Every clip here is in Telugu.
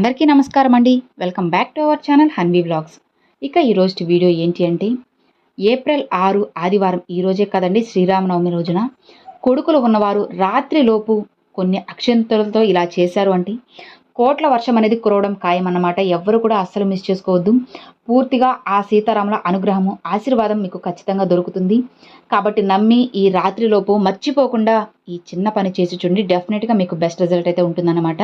అందరికీ నమస్కారం అండి. Welcome back to our channel Hanvi blogs ఇక ఈరోజు వీడియో ఏంటి అంటే ఏప్రిల్ ఆరు ఆదివారం ఈరోజే కదండి శ్రీరామనవమి రోజున కొడుకులు ఉన్నవారు రాత్రిలోపు కొన్ని అక్షంతలతో ఇలా చేశారు అంటే కోట్ల వర్షం అనేది కురవడం ఖాయమన్నమాట. ఎవ్వరు కూడా అస్సలు మిస్ చేసుకోవద్దు. పూర్తిగా ఆ సీతారాముల అనుగ్రహము ఆశీర్వాదం మీకు ఖచ్చితంగా దొరుకుతుంది. కాబట్టి నమ్మి ఈ రాత్రిలోపు మర్చిపోకుండా ఈ చిన్న పని చేసి చూడండి. డెఫినెట్గా మీకు బెస్ట్ రిజల్ట్ అయితే ఉంటుందన్నమాట.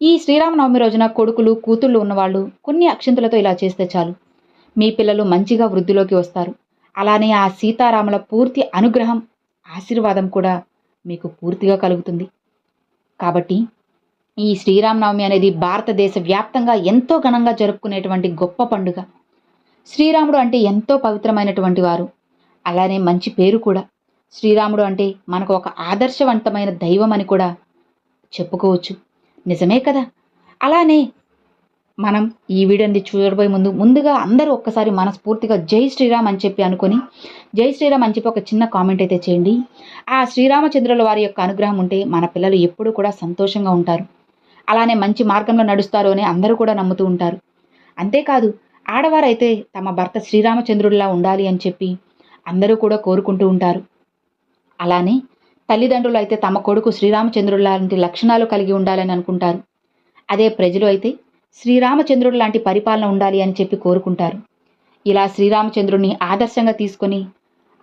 ఈ శ్రీరామనవమి రోజున కొడుకులు కూతుళ్ళు ఉన్నవాళ్ళు కొన్ని అక్షింతలతో ఇలా చేస్తే చాలు. మీ పిల్లలు మంచిగా వృద్ధిలోకి వస్తారు. అలానే ఆ సీతారాముల పూర్తి అనుగ్రహం ఆశీర్వాదం కూడా మీకు పూర్తిగా కలుగుతుంది. కాబట్టి ఈ శ్రీరామనవమి అనేది భారతదేశ వ్యాప్తంగా ఎంతో ఘనంగా జరుపుకునేటువంటి గొప్ప పండుగ. శ్రీరాముడు అంటే ఎంతో పవిత్రమైనటువంటి వారు. అలానే మంచి పేరు కూడా. శ్రీరాముడు అంటే మనకు ఒక ఆదర్శవంతమైన దైవం అని కూడా చెప్పుకోవచ్చు. నిజమే కదా? అలానే మనం ఈ వీడియోని చూడబోయే ముందు ముందుగా అందరూ ఒక్కసారి మనస్ఫూర్తిగా జై శ్రీరామ్ అని చెప్పి అనుకొని జై శ్రీరామ్ అని చెప్పి ఒక చిన్న కామెంట్ అయితే చేయండి. ఆ శ్రీరామచంద్రుల వారి యొక్క అనుగ్రహం ఉంటే మన పిల్లలు ఎప్పుడూ కూడా సంతోషంగా ఉంటారు. అలానే మంచి మార్గంలో నడుస్తారు అని అందరూ కూడా నమ్ముతూ ఉంటారు. అంతేకాదు ఆడవారైతే తమ భర్త శ్రీరామచంద్రుడిలా ఉండాలి అని చెప్పి అందరూ కూడా కోరుకుంటూ ఉంటారు. అలానే తల్లిదండ్రులు అయితే తమ కొడుకు శ్రీరామచంద్రుడు లాంటి లక్షణాలు కలిగి ఉండాలని అనుకుంటారు. అదే ప్రజలు అయితే శ్రీరామచంద్రుడు లాంటి పరిపాలన ఉండాలి అని చెప్పి కోరుకుంటారు. ఇలా శ్రీరామచంద్రుడిని ఆదర్శంగా తీసుకొని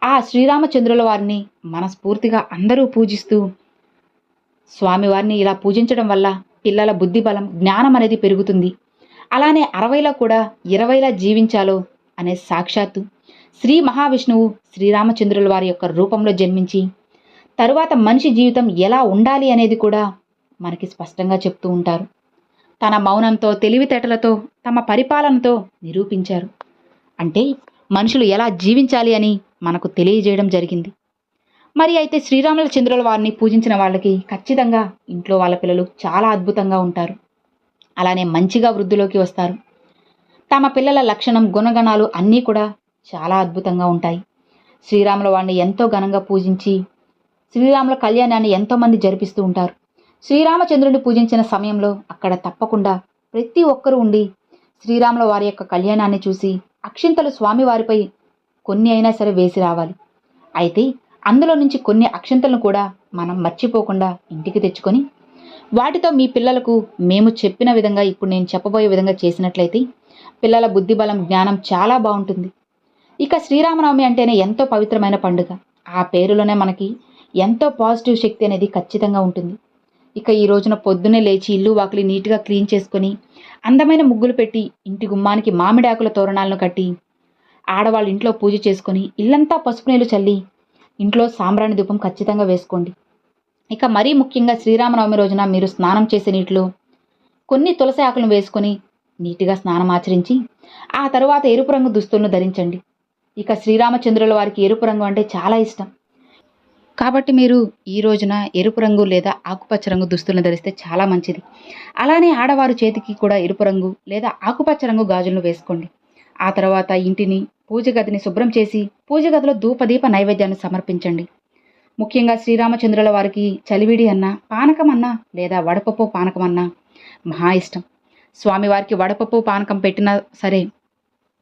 ఆ శ్రీరామచంద్రుల వారిని మనస్ఫూర్తిగా అందరూ పూజిస్తూ స్వామివారిని ఇలా పూజించడం వల్ల పిల్లల బుద్ధి బలం జ్ఞానం అనేది పెరుగుతుంది. అలానే అరవైలో కూడా ఇరవైలా జీవించాలో అనే సాక్షాత్తు శ్రీ మహావిష్ణువు శ్రీరామచంద్రుల వారి యొక్క రూపంలో జన్మించి తరువాత మనిషి జీవితం ఎలా ఉండాలి అనేది కూడా మనకి స్పష్టంగా చెప్తూ ఉంటారు. తన మౌనంతో తెలివితేటలతో తమ పరిపాలనతో నిరూపించారు. అంటే మనుషులు ఎలా జీవించాలి అని మనకు తెలియజేయడం జరిగింది. మరి అయితే శ్రీరాముల చంద్రుల వారిని పూజించిన వాళ్ళకి ఖచ్చితంగా ఇంట్లో వాళ్ళ పిల్లలు చాలా అద్భుతంగా ఉంటారు. అలానే మంచిగా వృద్ధిలోకి వస్తారు. తమ పిల్లల లక్షణం గుణగణాలు అన్నీ కూడా చాలా అద్భుతంగా ఉంటాయి. శ్రీరాముల వారిని ఎంతో ఘనంగా పూజించి శ్రీరాముల కళ్యాణాన్ని ఎంతోమంది జరిపిస్తూ ఉంటారు. శ్రీరామచంద్రుడిని పూజించిన సమయంలో అక్కడ తప్పకుండా ప్రతి ఒక్కరూ ఉండి శ్రీరాముల వారి యొక్క కళ్యాణాన్ని చూసి అక్షింతలు స్వామివారిపై కొన్ని అయినా సరే వేసి రావాలి. అయితే అందులో నుంచి కొన్ని అక్షంతలను కూడా మనం మర్చిపోకుండా ఇంటికి తెచ్చుకొని వాటితో మీ పిల్లలకు మేము చెప్పిన విధంగా ఇప్పుడు నేను చెప్పబోయే విధంగా చేసినట్లయితే పిల్లల బుద్ధి బలం జ్ఞానం చాలా బాగుంటుంది. ఇక శ్రీరామనవమి అంటేనే ఎంతో పవిత్రమైన పండుగ. ఆ పేరులోనే మనకి ఎంతో పాజిటివ్ శక్తి అనేది ఖచ్చితంగా ఉంటుంది. ఇక ఈ రోజున పొద్దున్నే లేచి ఇల్లు వాకిలి నీట్గా క్లీన్ చేసుకొని అందమైన ముగ్గులు పెట్టి ఇంటి గుమ్మానికి మామిడాకుల తోరణాలను కట్టి ఆడవాళ్ళు ఇంట్లో పూజ చేసుకొని ఇల్లంతా పసుపు నీళ్ళు చల్లి ఇంట్లో సాంబ్రాణి ధూపం ఖచ్చితంగా వేసుకోండి. ఇక మరీ ముఖ్యంగా శ్రీరామనవమి రోజున మీరు స్నానం చేసే నీటిలో కొన్ని తులసి ఆకులను వేసుకొని నీటిగా స్నానం ఆచరించి ఆ తర్వాత ఎరుపు రంగు దుస్తులను ధరించండి. ఇక శ్రీరామచంద్రుల వారికి ఎరుపు రంగు అంటే చాలా ఇష్టం. కాబట్టి మీరు ఈ రోజున ఎరుపు రంగు లేదా ఆకుపచ్చ రంగు దుస్తులను ధరిస్తే చాలా మంచిది. అలానే ఆడవారు చేతికి కూడా ఎరుపు రంగు లేదా ఆకుపచ్చ రంగు గాజులను వేసుకోండి. ఆ తర్వాత ఇంటిని పూజ గదిని శుభ్రం చేసి పూజ గదిలో ధూపదీప నైవేద్యాన్ని సమర్పించండి. ముఖ్యంగా శ్రీరామచంద్రుల వారికి చలివిడి అన్నా పానకం అన్నా లేదా వడపప్పు పానకం అన్నా మహా ఇష్టం. స్వామివారికి వడపప్పు పానకం పెట్టినా సరే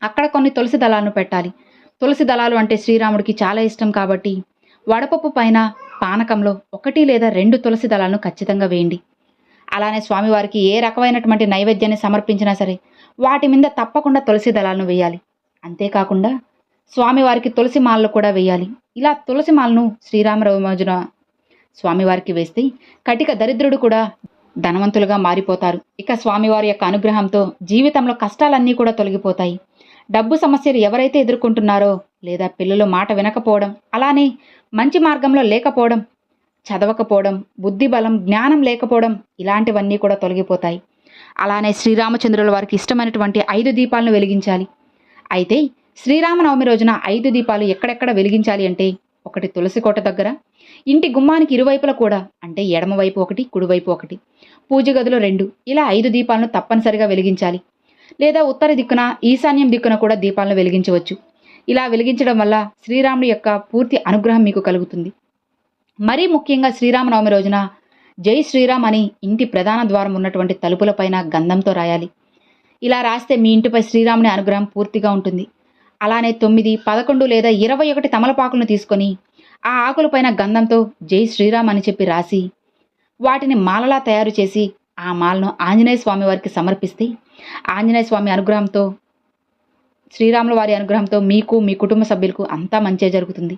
అక్కడ కొన్ని తులసి దళాలను పెట్టాలి. తులసి దళాలు అంటే శ్రీరాముడికి చాలా ఇష్టం కాబట్టి వడపప్పు పైన పానకంలో ఒకటి లేదా రెండు తులసి దళాలను ఖచ్చితంగా వేయండి. అలానే స్వామివారికి ఏ రకమైనటువంటి నైవేద్యాన్ని సమర్పించినా సరే వాటి మీద తప్పకుండా తులసి దళాలను వేయాలి. అంతేకాకుండా స్వామివారికి తులసి మాలలు కూడా వేయాలి. ఇలా తులసి మాలను శ్రీరామరావు స్వామివారికి వేస్తే కటిక దరిద్రుడు కూడా ధనవంతులుగా మారిపోతారు. ఇక స్వామివారి యొక్క అనుగ్రహంతో జీవితంలో కష్టాలన్నీ కూడా తొలగిపోతాయి. డబ్బు సమస్యలు ఎవరైతే ఎదుర్కొంటున్నారో లేదా పిల్లలు మాట వినకపోవడం అలానే మంచి మార్గంలో లేకపోవడం చదవకపోవడం బుద్ధి బలం జ్ఞానం లేకపోవడం ఇలాంటివన్నీ కూడా తొలగిపోతాయి. అలానే శ్రీరామచంద్రుల వారికి ఇష్టమైనటువంటి ఐదు దీపాలను వెలిగించాలి. అయితే శ్రీరామనవమి రోజున ఐదు దీపాలు ఎక్కడెక్కడ వెలిగించాలి అంటే ఒకటి తులసి కోట దగ్గర ఇంటి గుమ్మానికి ఇరువైపులా కూడా అంటే ఎడమవైపు ఒకటి కుడివైపు ఒకటి పూజ గదిలో రెండు ఇలా ఐదు దీపాలను తప్పనిసరిగా వెలిగించాలి. లేదా ఉత్తర దిక్కున ఈశాన్యం దిక్కున కూడా దీపాలను వెలిగించవచ్చు. ఇలా వెలిగించడం వల్ల శ్రీరాముడి యొక్క పూర్తి అనుగ్రహం మీకు కలుగుతుంది. మరీ ముఖ్యంగా శ్రీరామనవమి రోజున జై శ్రీరామ్ అని ఇంటి ప్రధాన ద్వారం ఉన్నటువంటి తలుపులపైన గంధంతో రాయాలి. ఇలా రాస్తే మీ ఇంటిపై శ్రీరాముని అనుగ్రహం పూర్తిగా ఉంటుంది. అలానే తొమ్మిది పదకొండు లేదా ఇరవై ఒకటి తమలపాకులను తీసుకొని ఆ ఆకులపైన గంధంతో జై శ్రీరామ్ అని చెప్పి రాసి వాటిని మాలలా తయారు చేసి ఆ మాలను ఆంజనేయ స్వామి వారికి సమర్పిస్తే ఆంజనేయ స్వామి అనుగ్రహంతో శ్రీరాముల వారి అనుగ్రహంతో మీకు మీ కుటుంబ సభ్యులకు అంతా మంచే జరుగుతుంది.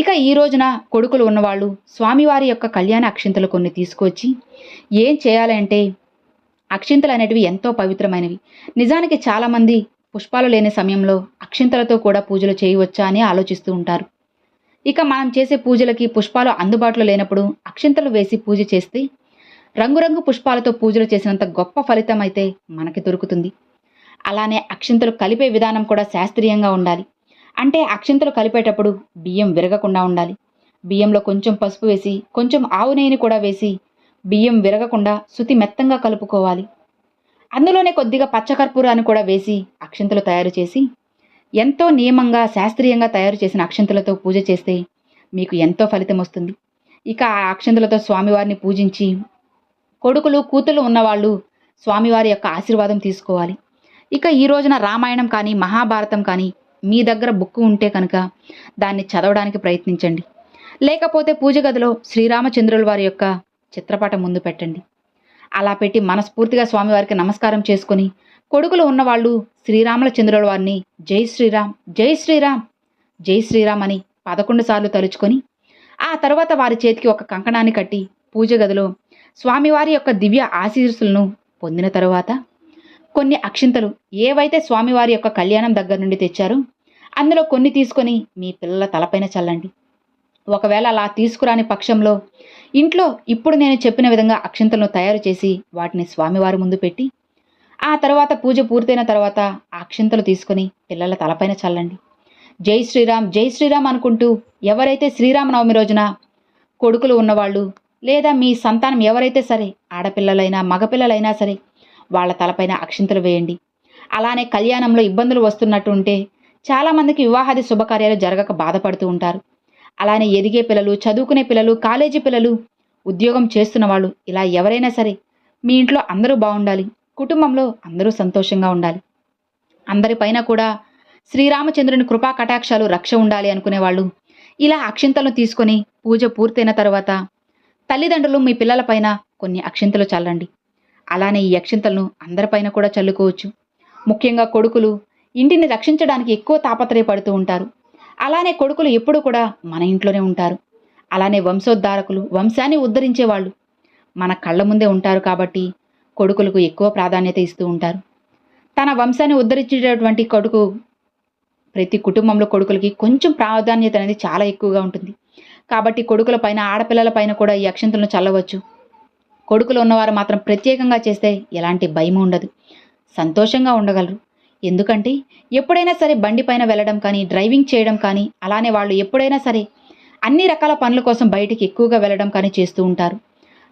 ఇక ఈ రోజున కొడుకులు ఉన్నవాళ్ళు స్వామివారి యొక్క కళ్యాణ అక్షింతలు కొన్ని తీసుకొచ్చి ఏం చేయాలంటే అక్షింతలు అనేటివి ఎంతో పవిత్రమైనవి. నిజానికి చాలామంది పుష్పాలు లేని సమయంలో అక్షింతలతో కూడా పూజలు చేయవచ్చా అని ఆలోచిస్తూ ఉంటారు. ఇక మనం చేసే పూజలకి పుష్పాలు అందుబాటులో లేనప్పుడు అక్షింతలు వేసి పూజ చేస్తే రంగురంగు పుష్పాలతో పూజలు చేసినంత గొప్ప ఫలితం అయితే మనకి దొరుకుతుంది. అలానే అక్షింతలు కలిపే విధానం కూడా శాస్త్రీయంగా ఉండాలి. అంటే అక్షింతలు కలిపేటప్పుడు బియ్యం విరగకుండా ఉండాలి. బియ్యంలో కొంచెం పసుపు వేసి కొంచెం ఆవు నెయ్యిని కూడా వేసి బియ్యం విరగకుండా శుతి మెత్తంగా కలుపుకోవాలి. అందులోనే కొద్దిగా పచ్చకర్పూరాన్ని కూడా వేసి అక్షింతలు తయారు చేసి ఎంతో నియమంగా శాస్త్రీయంగా తయారు చేసిన అక్షింతలతో పూజ చేస్తే మీకు ఎంతో ఫలితం వస్తుంది. ఇక ఆ అక్షింతలతో స్వామివారిని పూజించి కొడుకులు కూతులు ఉన్నవాళ్ళు స్వామివారి యొక్క ఆశీర్వాదం తీసుకోవాలి. ఇక ఈ రోజున రామాయణం కానీ మహాభారతం కానీ మీ దగ్గర బుక్ ఉంటే కనుక దాన్ని చదవడానికి ప్రయత్నించండి. లేకపోతే పూజ గదిలో శ్రీరామచంద్రుల వారి యొక్క చిత్రపటం ముందు పెట్టండి. అలా పెట్టి మనస్ఫూర్తిగా స్వామివారికి నమస్కారం చేసుకొని కొడుకులు ఉన్నవాళ్ళు శ్రీరామలచంద్రుల వారిని జై శ్రీరామ్ జై శ్రీరామ్ జై శ్రీరామ్ అని పదకొండు సార్లు తలుచుకొని ఆ తర్వాత వారి చేతికి ఒక కంకణాన్ని కట్టి పూజ గదిలో స్వామివారి యొక్క దివ్య ఆశీర్సులను పొందిన తరువాత కొన్ని అక్షింతలు ఏవైతే స్వామివారి యొక్క కళ్యాణం దగ్గర నుండి తెచ్చారో అందులో కొన్ని తీసుకొని మీ పిల్లల తలపైన చల్లండి. ఒకవేళ అలా తీసుకురాని పక్షంలో ఇంట్లో ఇప్పుడు నేను చెప్పిన విధంగా అక్షింతలను తయారు చేసి వాటిని స్వామివారి ముందు పెట్టి ఆ తర్వాత పూజ పూర్తయిన తర్వాత ఆ అక్షింతలు తీసుకొని పిల్లల తలపైన చల్లండి. జై శ్రీరామ్ జై శ్రీరామ్ అనుకుంటూ ఎవరైతే శ్రీరామనవమి రోజున కొడుకులు ఉన్నవాళ్ళు లేదా మీ సంతానం ఎవరైతే సరే ఆడపిల్లలైనా మగపిల్లలైనా సరే వాళ్ళ తలపైన అక్షింతలు వేయండి. అలానే కళ్యాణంలో ఇబ్బందులు వస్తున్నట్టు ఉంటే చాలామందికి వివాహాది శుభకార్యాలు జరగక బాధపడుతూ ఉంటారు. అలానే ఎదిగే పిల్లలు చదువుకునే పిల్లలు కాలేజీ పిల్లలు ఉద్యోగం చేస్తున్న వాళ్ళు ఇలా ఎవరైనా సరే మీ ఇంట్లో అందరూ బాగుండాలి కుటుంబంలో అందరూ సంతోషంగా ఉండాలి. అందరిపైన కూడా శ్రీరామచంద్రుని కృపా కటాక్షాలు రక్ష ఉండాలి అనుకునే వాళ్ళు ఇలా అక్షింతలను తీసుకొని పూజ పూర్తయిన తర్వాత తల్లిదండ్రులు మీ పిల్లలపైన కొన్ని అక్షింతలు చల్లండి. అలానే ఈ యక్షింతలను అందరిపైన కూడా చల్లుకోవచ్చు. ముఖ్యంగా కొడుకులు ఇంటిని రక్షించడానికి ఎక్కువ తాపత్రయపడుతూ ఉంటారు. అలానే కొడుకులు ఎప్పుడూ కూడా మన ఇంట్లోనే ఉంటారు. అలానే వంశోద్ధారకులు వంశాన్ని ఉద్ధరించే వాళ్ళు మన కళ్ళ ముందే ఉంటారు కాబట్టి కొడుకులకు ఎక్కువ ప్రాధాన్యత ఇస్తూ ఉంటారు. తన వంశాన్ని ఉద్ధరించేటటువంటి కొడుకు ప్రతి కుటుంబంలో కొడుకులకి కొంచెం ప్రాధాన్యత అనేది చాలా ఎక్కువగా ఉంటుంది. కాబట్టి కొడుకుల పైన ఆడపిల్లల పైన కూడా ఈ అక్షంతలను చల్లవచ్చు. కొడుకులు ఉన్నవారు మాత్రం ప్రత్యేకంగా చేస్తే ఎలాంటి భయం ఉండదు. సంతోషంగా ఉండగలరు. ఎందుకంటే ఎప్పుడైనా సరే బండి పైన వెళ్ళడం కానీ డ్రైవింగ్ చేయడం కానీ అలానే వాళ్ళు ఎప్పుడైనా సరే అన్ని రకాల పనుల కోసం బయటికి ఎక్కువగా వెళ్ళడం కానీ చేస్తూ ఉంటారు.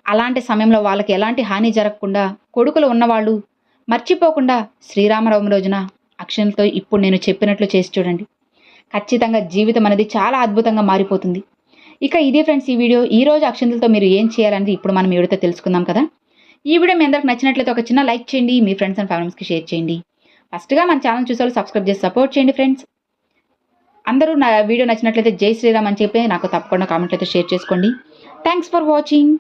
అలాంటి సమయంలో వాళ్ళకి ఎలాంటి హాని జరగకుండా కొడుకులు ఉన్నవాళ్ళు మర్చిపోకుండా శ్రీరామనవమి రోజున అక్షరంతో ఇప్పుడు నేను చెప్పినట్లు చేసి చూడండి. ఖచ్చితంగా జీవితం అనేది చాలా అద్భుతంగా మారిపోతుంది. ఇక ఇదే ఫ్రెండ్స్ ఈ వీడియో. ఈ రోజు అక్షంతలతో మీరు ఏం చేయాలనేది ఇప్పుడు మనం ఈ వీడియోతో తెలుసుకుందాం కదా. ఈ వీడియో మీ అందరికి నచ్చినట్లయితే ఒక చిన్న లైక్ చేయండి మీ ఫ్రెండ్స్ అండ్ ఫ్యామిలీస్కి షేర్ చేయండి. ఫస్ట్గా మన ఛానల్ చూసే సబ్స్క్రైబ్ చేసి సపోర్ట్ చేయండి ఫ్రెండ్స్. అందరూ నా వీడియో నచ్చినట్లయితే జై శ్రీరామ్ అని చెప్పి నాకు తప్పకుండా కామెంట్ అయితే షేర్ చేసుకోండి. థ్యాంక్స్ ఫర్ వాచింగ్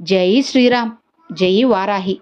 జై శ్రీరామ్. జై వారాహి.